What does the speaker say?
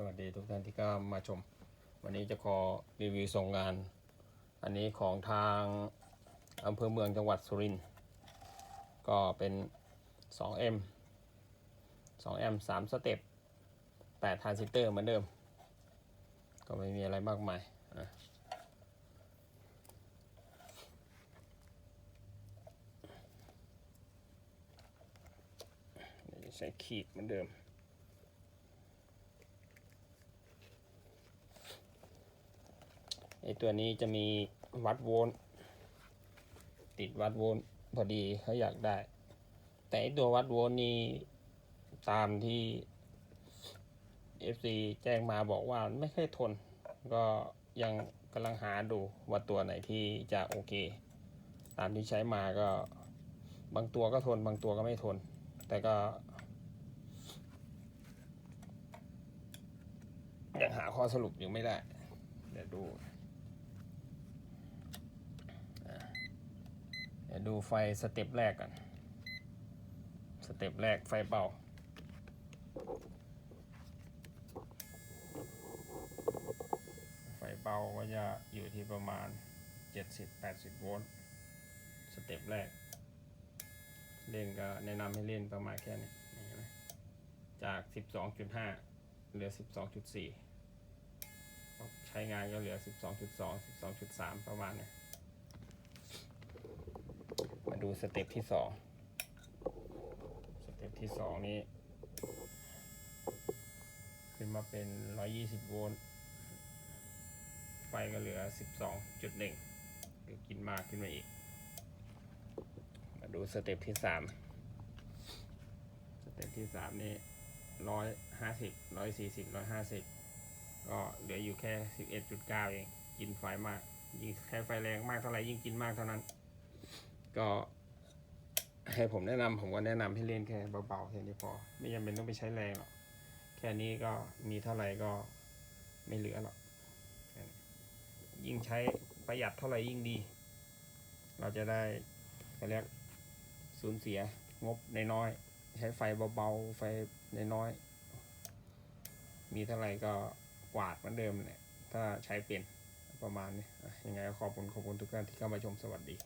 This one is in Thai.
สวัสดีทุกท่านที่ก็มาชม วันนี้จะขอรีวิวส่งงาน อันนี้ของทางอำเภอเมืองจังหวัดสุรินทร์ก็เป็น 2M 2M 3สเต็ป8ทรานซิสเตอร์เหมือนเดิม ก็ไม่มีอะไรมากมายอะใช้ขีดเหมือนเดิม ไอตัวนี้จะมีวัดโวลต์ติดวัดโวลต์พอดีเขาอยากได้ แต่ไอตัววัดโวลต์นี่ตามที่ FC แจ้งมาบอกว่าไม่ค่อยทน ก็ยังกำลังหาดูว่าตัวไหนที่จะโอเค ตามที่ใช้มาก็บางตัวก็ทนบางตัวก็ไม่ทน แต่ก็ยังหาข้อสรุปยังไม่ได้ เดี๋ยวดู ดี๋ยวดูไฟสเต็ปแรกก่อน สเต็ปแรกไฟเบาไฟเบาก็จะอยู่ที่ประมาณ 70-80 โวลต์สเต็ปแรก เล่นก็แนะนำให้เล่นประมาณแค่นี้นจาก 12.5 เหลือ 12.4 ใช้งานก็เหลือ 12.2 12.3 ประมาณนี้ ดูสเต็ปที่สองสเต็ปที่สองนี้ ขึ้นมาเป็น 120 โวลต์ ไฟก็เหลือ 12.1คือกินมากขึ้นมาอีก มาดูสเต็ปที่สามสเต็ปที่สามนี่ร้อยห้าสิบร้อยสี่สิบร้อยห้าสิบก็เหลืออยู่แค่สิบเอ็ดจุดเก้าเอง กินไฟมาก ยิ่งแค่ไฟแรงมากเท่าไหร่ยิ่งกินมากเท่านั้น ก็ให้ผมแนะนำผมก็แนะนำให้เล่นแค่เบาๆแค่นี้พอ ไม่จำเป็นต้องไปใช้แรงหรอกแค่นี้ก็มีเท่าไหร่ก็ไม่เหลือหรอกแค่นี้ยิ่งใช้ประหยัดเท่าไหร่ยิ่งดี เราจะได้เขาเรียกสูญเสียงบนน้อยใช้ไฟเบาๆไฟนน้อยมีเท่าไหร่ก็กวาดเหมือนเดิมแหละถ้าใช้เป็นประมาณนี้ยังไงก็ขอบคุณขอบคุณทุกท่านที่เข้ามาชมสวัสดี